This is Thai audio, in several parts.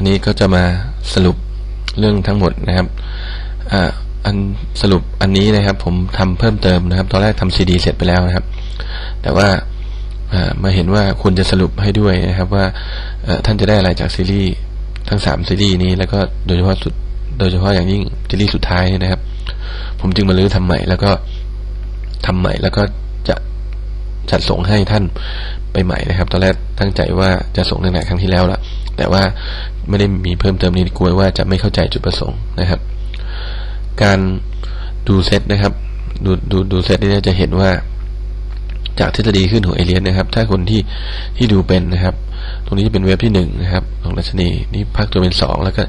ันนี้ก็จะมาสรุปเรื่องทั้งหมดนะครับอ่าอันสรุปอันนี้นะครับ ผมทำเพิ่มเติมนะครับ ตอนแรกทำซีดีเสร็จไปแล้วนะครับ แต่ว่ามาเห็นว่าควรจะสรุปให้ด้วยนะครับ ว่าท่านจะได้อะไรจากซีรีส์ทั้งสามซีรีส์นี้แล้วก็โดยเฉพาะสุดโดยเฉพาะอย่างยิ่งซีรีส์สุดท้ายนะครับ ผมจึงมาลื้อทำใหม่ แล้วก็ทำใหม่แล้วก็จะจัดส่งให้ท่านไปใหม่นะครับ ตอนแรกตั้งใจว่าจะส่งตั้งแต่ครั้งที่แล้วละ แต่ว่าไม่ได้มีเพิ่มเติมนี้กลัวว่าจะไม่เข้าใจจุดประสงค์นะครับ การดูเซตนะครับ ดูดูดูเซตนี่จะเห็นว่า จากทฤษฎีขึ้นของเอเลียนนะครับ ถ้าคนที่ที่ดูเป็นนะครับ ตรงนี้จะเป็นเว็บที่หนึ่งนะครับ ของรัชนีนี่พักตัวเป็นสองแล้วก็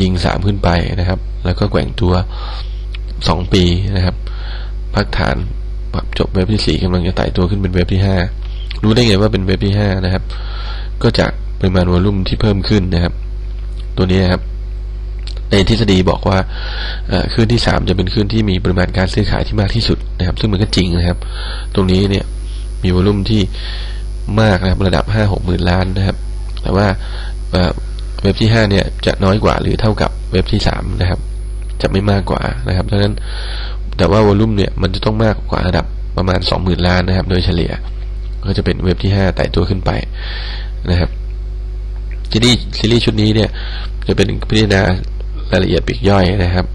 ยิงสามขึ้นไปนะครับ แล้วก็แกว่งตัวสองปีนะครับพักฐานปรับจบเว็บที่สี่กำลังจะไต่ตัวขึ้นเป็นเว็บที่ห้ารู้ได้ไงว่าเป็นเว็บที่ห้านะครับ ก็จาก ริมาณวอลลุ่มที่เพิ่มขึ้นนะครับ ตัวนี้นะครับ ในทฤษฎีบอกว่าเอ่อคลื่นที่สามจะเป็นคลื่นที่มีปริมาณการซื้อขายที่มากที่สุดนะครับ ซึ่งมันก็จริงนะครับ ตรงนี้เนี่ยมีวอลลุ่มที่มากนะครับระดับห้าหกหมื่นล้านนะครับ แต่ว่าเอ่อเว็บที่ห้าเนี่ยจะน้อยกว่าหรือเท่ากับเว็บที่สามนะครับ จะไม่มากกว่านะครับดังนั้นแต่ว่าวอลลุ่มเนี่ยมันจะต้องมากกว่าระดับประมาณสองหมื่นล้านนะครับ โดยเฉลี่ย ก็จะเป็นเว็บที่ห้าไต่ตัวขึ้นไปนะครับ ซีรีส์ซีรีส์ชุดนี้เนี่ย จะเป็นพิจารณารายละเอียดปีกย่อยนะครับ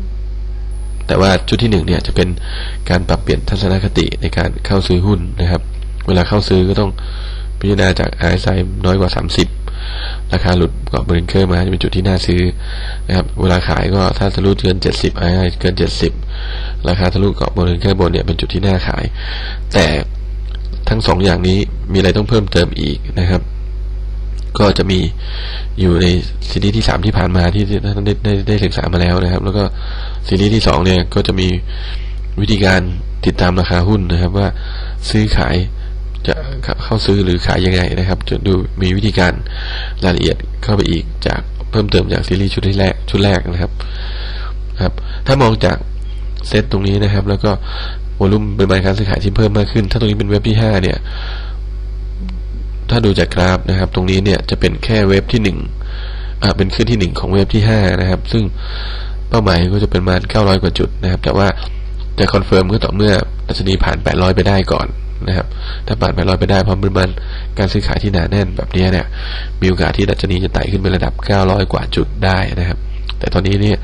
แต่ว่าชุดที่หนึ่งเนี่ยจะเป็นการปรับเปลี่ยนทัศนคติในการเข้าซื้อหุ้นนะครับ เวลาเข้าซื้อก็ต้องพิจารณาจาก RSI น้อยกว่า 30 ราคาหลุดกรอบบริเกอร์มาจะเป็นจุดที่น่าซื้อนะครับ เวลาขายก็ถ้าทะลุเกิน 70 RSI เกิน 70 ราคาทะลุกรอบบริเกอร์บนเนี่ยเป็นจุดที่น่าขาย แต่ทั้งสองอย่างนี้มีอะไรต้องเพิ่มเติมอีกนะครับ ก็จะมีอยู่ในซีรีส์ที่สามที่ผ่านมาที่ท่านได้ได้ได้ศึกษามาแล้วนะครับ แล้วก็ซีรีส์ที่สองเนี่ยก็จะมีวิธีการติดตามราคาหุ้นนะครับ ว่าซื้อขายจะเข้าซื้อหรือขายยังไงนะครับ จะดูมีวิธีการรายละเอียดเข้าไปอีกจากเพิ่มเติมจากซีรีส์ชุดแรกชุดแรกนะครับครับ ถ้ามองจากเซตตรงนี้นะครับ แล้วก็วอลุ่มปริมาณการซื้อขายที่เพิ่มมากขึ้น ถ้าตรงนี้เป็นเว็บที่ห้าเนี่ย ถ้าดูจากกราฟนะครับ ตรงนี้เนี่ยจะเป็นแค่เว็บที่หนึ่งอ่าเป็นขึ้นที่หนึ่งของเว็บที่ห้านะครับ ซึ่งเป้าหมายก็จะเป็นประมาณเก้าร้อยกว่าจุดนะครับ แต่ว่าจะคอนเฟิร์มก็ต่อเมื่อดัชนีผ่านแปดร้อยไปได้ก่อนนะครับ ถ้าผ่านแปดร้อยไปได้พร้อมปริมาณการซื้อขายที่หนาแน่นแบบนี้เนี่ย มีโอกาสที่ดัชนีจะไต่ขึ้นไประดับเก้าร้อยกว่าจุดได้นะครับ แต่ตอนนี้เนี่ย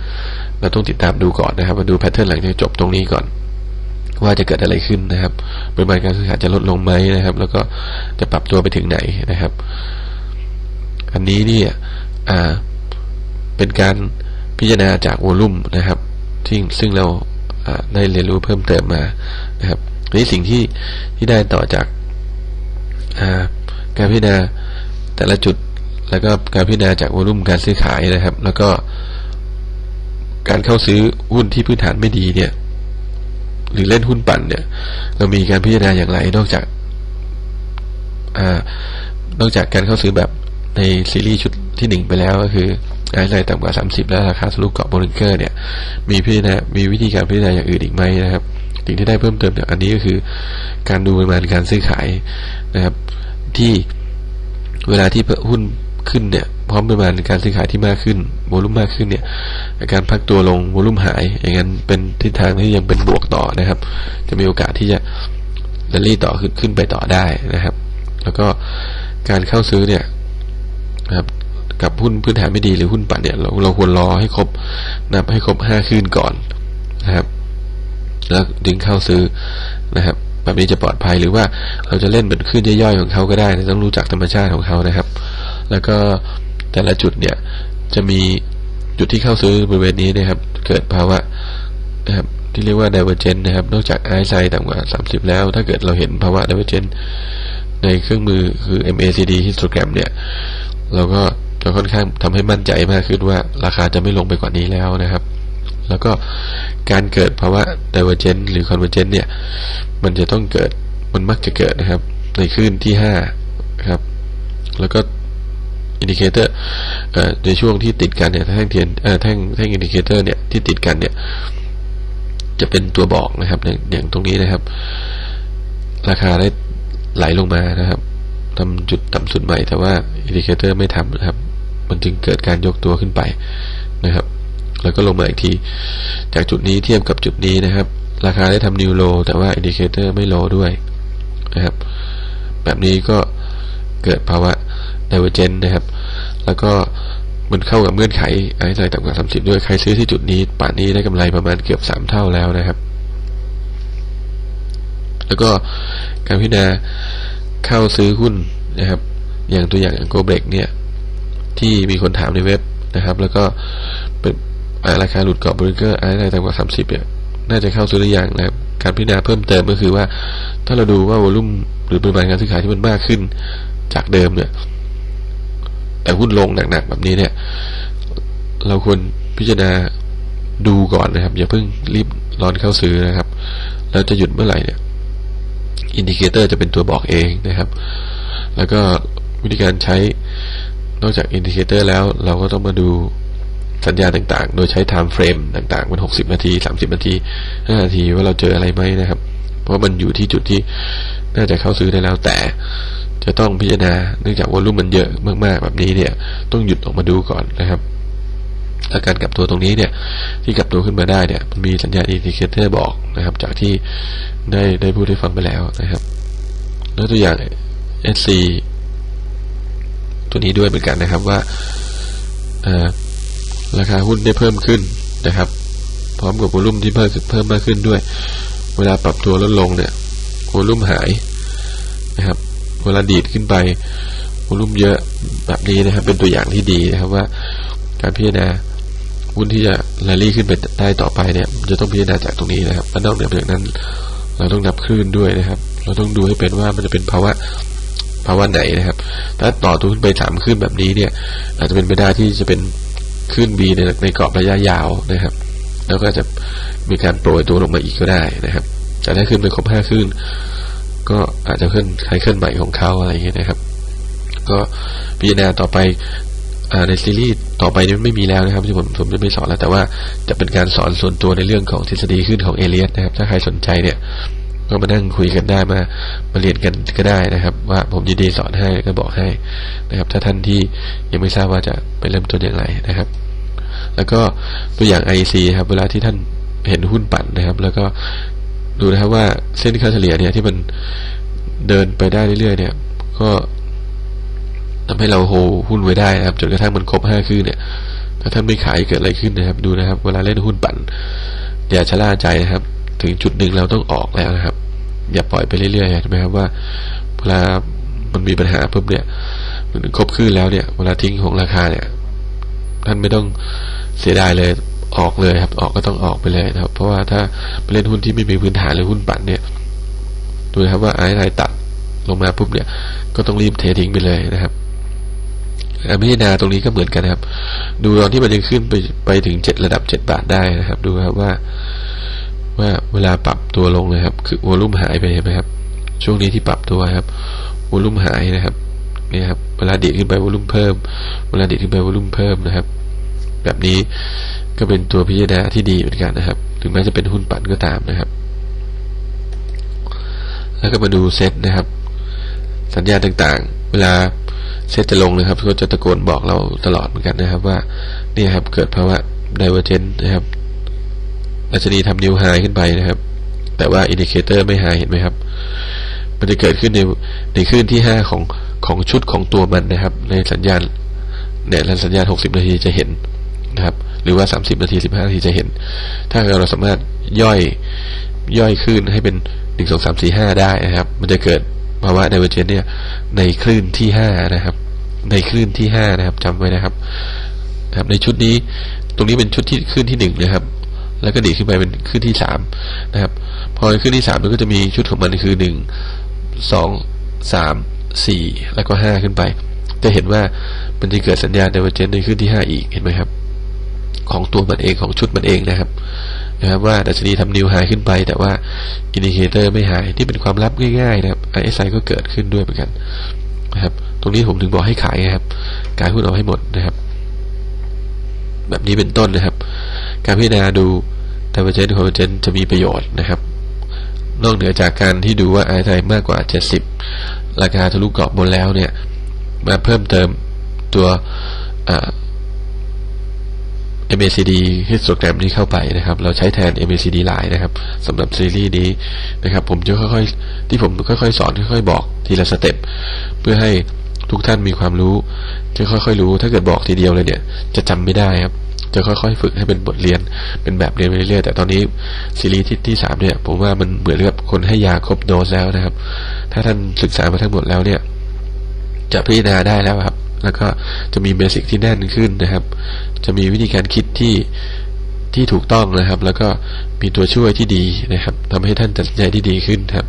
เราต้องติดตามดูก่อนนะครับ มาดูแพทเทิร์นหลังจากจบตรงนี้ก่อน ว่าจะเกิดอะไรขึ้นนะครับปริมาณการซื้อขายจะลดลงไหมนะครับ แล้วก็จะปรับตัวไปถึงไหนนะครับ อันนี้เนี่ยอ่าเป็นการพิจารณาจากวอลุ่มนะครับซึ่งซึ่งเราได้เรียนรู้เพิ่มเติมมานะครับนนี้สิ่งที่ที่ได้ต่อจากาการพิจารณาแต่ละจุดแล้วก็การพิจารณาจากวอลุ่มการซื้อขายนะครับ แล้วก็การเข้าซื้อหุ้นที่พื้นฐานไม่ดีเนี่ย หรือเล่นหุ้นปั่นเนี่ย เรามีการพิจารณาอย่างไร นอกจากอนอกจากการเข้าซื้อแบบในซีรีส์ชุดที่หนึ่งไปแล้วก็คือไอซ์ไลน์ต่ำกว่า 30 แล้วราคาทะลุเกาะบริงเกอร์เนี่ย มีพิจารณามีวิธีการพิจารณาอย่างอื่นอีกไหมนะครับ สิ่งที่ได้เพิ่มเติมจากอันนี้ก็คือ การดูปริมาณการซื้อขายนะครับ ที่เวลาที่หุ้น ขึ้นเนี่ยพร้อมปริมาณการซื้อขายที่มากขึ้นโวลุ่มมากขึ้นเนี่ยการพักตัวลงโวลุ่มหาย อย่างนั้นเป็นทิศทางที่ยังเป็นบวกต่อนะครับ จะมีโอกาสที่จะแรลลี่ต่อขึ้นขึ้นไปต่อได้นะครับ แล้วก็การเข้าซื้อเนี่ยนะครับกับหุ้นพื้นฐานไม่ดีหรือหุ้นปั่นเนี่ยเราเราควรรอให้ครบนับให้ครบห้าคืนก่อนนะครับ แล้วดึงเข้าซื้อนะครับแบบนี้จะปลอดภัยหรือว่าเราจะเล่นเป็นคลื่นย่อยๆของเขาก็ได้นะต้องรู้จักธรรมชาติของเขานะครับ แล้วก็แต่ละจุดเนี่ยจะมีจุดที่เข้าซื้อบริเวณนี้นะครับ เกิดภาวะนะครับที่เรียกว่า divergent นะครับ นอกจาก RSI ต่ำกว่า 30 แล้ว ถ้าเกิดเราเห็นภาวะ divergent ในเครื่องมือคือ MACD histogram เนี่ย เราก็จะค่อนข้างทำให้มั่นใจมากขึ้นว่าราคาจะไม่ลงไปกว่านี้แล้วนะครับ แล้วก็การเกิดภาวะ divergent หรือ convergent เนี่ย มันจะต้องเกิด มันมักจะเกิดนะครับ ในคลื่นที่ห้าครับ แล้วก็ อินดิเคเตอร์ในช่วงที่ติดกันเนี่ยแท่งเทียนแท่งแท่งอินดิเคเตอร์เนี่ยที่ติดกันเนี่ย จะเป็นตัวบอกนะครับอย่างตรงนี้นะครับ ราคาได้ไหลลงมานะครับทำจุดต่ำสุดใหม่ แต่ว่าอินดิเคเตอร์ไม่ทำนะครับ มันจึงเกิดการยกตัวขึ้นไปนะครับ แล้วก็ลงมาอีกที จากจุดนี้เทียบกับจุดนี้นะครับ ราคาได้ทำนิวโลแต่ว่าอินดิเคเตอร์ไม่โลด้วยนะครับ แบบนี้ก็เกิดภาวะ divergent นะครับ แล้วก็มันเข้ากับเงื่อนไขไอ้ไรต่ำกว่า 30 ด้วย ใครซื้อที่จุดนี้ ป่านนี้ได้กำไรประมาณเกือบ 3 เท่าแล้วนะครับ แล้วก็การพิจารณาเข้าซื้อหุ้นนะครับ อย่างตัวอย่างอย่างโกเบกเนี่ย ที่มีคนถามในเว็บนะครับ แล้วก็เป็นราคาหลุดกรอบบริเกอร์อะไรต่ำกว่า 30เนี่ยน่าจะเข้าซื้อหรือยังนะครับ การพิจารณาเพิ่มเติมก็คือว่า ถ้าเราดูว่าวอลุ่มหรือปริมาณการซื้อขายที่มันมากขึ้นจากเดิมเนี่ย แต่หุ้นลงหนักๆแบบนี้เนี่ย เราควรพิจารณาดูก่อนนะครับ อย่าเพิ่งรีบร้อนเข้าซื้อนะครับ แล้วจะหยุดเมื่อไหร่เนี่ยอินดิเคเตอร์จะเป็นตัวบอกเองนะครับ แล้วก็วิธีการใช้นอกจากอินดิเคเตอร์แล้ว เราก็ต้องมาดูสัญญาต่างๆ โดยใช้ time frame ต่างๆ มัน 60 นาที 30 นาที 5 นาทีว่าเราเจออะไรไหมนะครับ เพราะมันอยู่ที่จุดที่น่าจะเข้าซื้อได้แล้วแต่ จะต้องพิจารณาเนื่องจากวอลุ่มมันเยอะมากๆแบบนี้เนี่ย ต้องหยุดออกมาดูก่อนนะครับถ้าการกลับตัวตรงนี้เนี่ย ที่กลับตัวขึ้นมาได้เนี่ย มันมีสัญญาณอินดิเคเตอร์บอกนะครับ จากที่ได้ได้พูดให้ฟังไปแล้วนะครับแล้วตัวอย่าง SC ตัวนี้ด้วยเหมือนกันนะครับว่าราคาหุ้นได้เพิ่มขึ้นนะครับ พร้อมกับวอลุ่มที่เพิ่มเพิ่มมากขึ้นด้วย เวลาปรับตัวลดลงเนี่ยวอลุ่มหายนะครับ เวลาดีดขึ้นไปวอลุ่มเยอะแบบนี้นะครับ เป็นตัวอย่างที่ดีนะครับว่า การพิจารณาหุ้นที่จะแรลลี่ขึ้นไปได้ต่อไปเนี่ย จะต้องพิจารณาจากตรงนี้นะครับและนอกเหนือจากนั้น เราต้องนับคลื่นด้วยนะครับ เราต้องดูให้เป็นว่ามันจะเป็นภาวะภาวะไหนนะครับ ถ้าต่อตัวขึ้นไปสามขึ้นแบบนี้เนี่ย อาจจะเป็นไปได้ที่จะเป็นขึ้น B ในในกรอบระยะยาวนะครับ แล้วก็จะมีการโปรยตัวลงมาอีกก็ได้นะครับ แต่ถ้าขึ้นไปครบห้าขึ้น ก็อาจจะขึ้นใครขึ้นใหม่ของเขาอะไรอย่างเงี้ยนะครับ ก็พิจารณาต่อไปในซีรีส์ต่อไปนี้ไม่มีแล้วนะครับที่ผมผมจะไม่สอนแล้วแต่ว่าจะเป็นการสอนส่วนตัวในเรื่องของทฤษฎีขึ้นของเอเลียสนะครับ ถ้าใครสนใจเนี่ยก็มานั่งคุยกันได้มามาเรียนกันก็ได้นะครับ ว่าผมยินดีสอนให้ก็บอกให้นะครับ ถ้าท่านที่ยังไม่ทราบว่าจะไปเริ่มต้นอย่างไรนะครับ แล้วก็ตัวอย่าง IC ครับ เวลาที่ท่านเห็นหุ้นปั่นนะครับ แล้วก็ ดูนะครับว่าเส้นค่าเฉลี่ยเนี่ยที่มันเดินไปได้เรื่อยๆเนี่ย ก็ทำให้เราโฮหุ้นไว้ได้นะครับจนกระทั่งมันครบห้าคืนเนี่ย ถ้าท่านไม่ขายเกิดอะไรขึ้นนะครับ ดูนะครับ เวลาเล่นหุ้นปั่นอย่าชะล่าใจนะครับ ถึงจุดหนึ่งเราต้องออกแล้วนะครับ อย่าปล่อยไปเรื่อยๆใช่ไหมครับว่าเวลามันมีปัญหาปุ๊บเนี่ยมันครบคืนแล้วเนี่ย เวลาทิ้งของราคาเนี่ย ท่านไม่ต้องเสียดายเลย ออกเลยครับ ออกก็ต้องออกไปเลยนะครับ เพราะว่าถ้าไปเล่นหุ้นที่ไม่มีพื้นฐานหรือหุ้นปั่นเนี่ยดูนะครับว่าไอ้ไรตัดลงมาปุ๊บเนี่ย ก็ต้องรีบเททิ้งไปเลยนะครับพิจารณาตรงนี้ก็เหมือนกันนะครับ ดูตอนที่มันยังขึ้นไปไปถึงเจ็ดระดับเจ็ดบาทได้นะครับ ดูครับว่า ว่าเวลาปรับตัวลงเลยครับ คือวอลุ่มหายไปเห็นไหมครับ ช่วงนี้ที่ปรับตัวครับวอลุ่มหายนะครับนี่ครับเวลาดีดขึ้นไปวอลุ่มเพิ่ม เวลาดีดขึ้นไปวอลุ่มเพิ่มนะครับ แบบนี้ ก็เป็นตัวพิจารณาที่ดีเหมือนกันนะครับ ถึงแม้จะเป็นหุ้นปั่นก็ตามนะครับ แล้วก็มาดูเซตนะครับ สัญญาณต่างๆ เวลาเซตจะลงนะครับ ก็จะตะโกนบอกเราตลอดเหมือนกันนะครับ ว่านี่ครับเกิดภาวะไดเวอร์เจนนะครับดัชนีทำนิวไฮขึ้นไปนะครับ แต่ว่าอินดิเคเตอร์ไม่ไฮเห็นไหมครับ มันจะเกิดขึ้นในในคลื่นที่ห้าของของชุดของตัวมันนะครับ ในสัญญาณเนี่ยสัญญาณหกสิบนาทีจะเห็นนะครับ หรือว่าสามสิบนาทีสิบห้านาทีจะเห็น ถ้าเราสามารถย่อยย่อยคลื่นให้เป็นหนึ่งสองสามสี่ห้าได้นะครับ มันจะเกิดภาวะไดเวอร์เจนเนี่ยในคลื่นที่ห้านะครับ ในคลื่นที่ห้านะครับจำไว้นะครับนะครับในชุดนี้ตรงนี้เป็นชุดที่คลื่นที่หนึ่งนะครับ แล้วก็ดีขึ้นไปเป็นคลื่นที่สามนะครับ พอคลื่นที่สามมันก็จะมีชุดของมันคือหนึ่งสองสามสี่แล้วก็ห้าขึ้นไป จะเห็นว่ามันจะเกิดสัญญาณไดเวอร์เจนในคลื่นที่ห้าอีกเห็นไหมครับ ของตัวมันเองของชุดมันเองนะครับนะครับว่าดัชนีทำนิวไฮขึ้นไป แต่ว่าอินดิเคเตอร์ไม่หายที่เป็นความลับง่ายๆนะครับ RSI ก็เกิดขึ้นด้วยเหมือนกันนะครับ ตรงนี้ผมถึงบอกให้ขายนะครับการหุ้นเอาให้หมดนะครับ แบบนี้เป็นต้นนะครับ การพิจารณาดูแต่เปอร์เซ็นต์คอนเวอร์เจนจะมีประโยชน์นะครับ นอกเหนือจากการที่ดูว่า RSI มากกว่า 70 ราคาทะลุกรอบบนแล้วเนี่ย มาเพิ่มเติมตัวอ่า MACD histogram นี้เข้าไปนะครับ เราใช้แทน MACD หลายนะครับสำหรับซีรีส์นี้นะครับ ผมจะค่อยๆ ที่ผมค่อยๆ สอนค่อยๆ บอกทีละสเต็ปเพื่อให้ทุกท่านมีความรู้จะค่อยๆ รู้ ถ้าเกิดบอกทีเดียวเลยเนี่ย จะจำไม่ได้ครับ จะค่อยๆ ฝึกให้เป็นบทเรียน เป็นแบบเรียนไปเรื่อยๆ แต่ตอนนี้ซีรีส์ที่ที่สามเนี่ย ผมว่ามันเหมือนกับคนให้ยาครบโดสแล้วนะครับ ถ้าท่านศึกษามาทั้งหมดแล้วเนี่ย จะพิจารณาได้แล้วครับ แล้วก็จะมีเบสิกที่แน่นขึ้นนะครับ จะมีวิธีการคิดที่ที่ถูกต้องนะครับ แล้วก็มีตัวช่วยที่ดีนะครับทำให้ท่านตัดสินใจที่ดีขึ้นครับ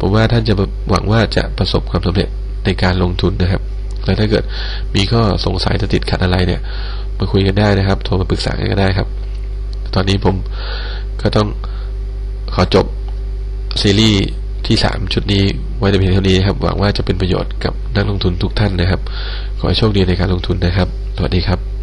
ผมว่าท่านจะหวังว่าจะประสบความสำเร็จในการลงทุนนะครับ แล้วถ้าเกิดมีข้อสงสัยจะติดขัดอะไรเนี่ย มาคุยกันได้นะครับ โทรมาปรึกษากันก็ได้ครับ ตอนนี้ผมก็ต้องขอจบซีรีส์ ที่สามชุดนี้ไว้แต่เพียงเท่านี้ครับ หวังว่าจะเป็นประโยชน์กับนักลงทุนทุกท่านนะครับ ขอให้โชคดีในการลงทุนนะครับ สวัสดีครับ